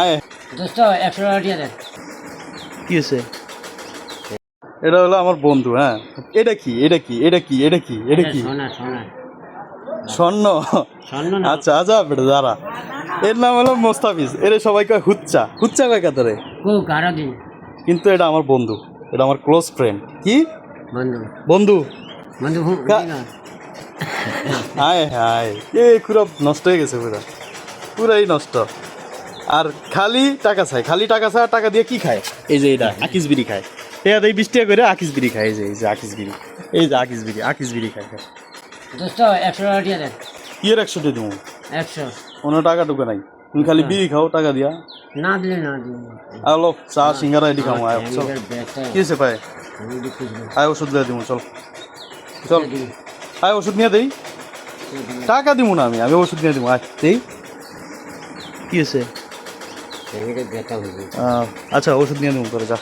আয় দোস্ত একশো টাকা দিয়ে দেন কি হয়েছে? এটা হলো আমার বন্ধু হ্যাঁ। এটা কি? এটা কি? এটা কি? এটা কি? এটা কি? সোনা সোনা। স্বর্ণ? আচ্ছা আচ্ছা বেটা দাঁড়া। এর নাম হলো মোস্তাফিজ। এর সবাই কয় হুচ্চা। হুচ্চা কয় কাতারে? কিন্তু এটা আমার বন্ধু। এটা আমার ক্লোজ ফ্রেন্ড কি? বন্ধু। বন্ধু। হায় হায়। এ পুরো নষ্ট হয়ে গেছে পুরো। পুরাই নষ্ট। আর খালি টাকা চাই। খালি টাকা চাই আর টাকা দিয়ে কি খায়? এই যে এটা আকিস বিড়ি খায়। টেয়া দেয় বিশ টাকা করে আকিস বিড়ি খায়। এই যে এই যে আকিস বিড়ি। এই যে আকিস বিড়ি আকিস বিড়ি খায় খায়। দোস্ত একশো টাকা দিয়ে দেন। ইয়ের একশো দিয়ে দেবো একশো। কোনো টাকা টুকু নাই। তুমি খালি বিড়ি খাও টাকা দিয়া। না দিলে না দিলে আলো চা সিঙ্গারা এটি খাও আয় চল। কি হয়েছে পায় আয় ওষুধ দিয়ে দিব চল। চল। আয় ওষুধ নিয়ে দেই। টাকা দিব না আমি আমি ওষুধ নিয়ে দিব আয় দেই। কি আহ, আচ্ছা ওষুধ নিয়ে দেবো করে যা।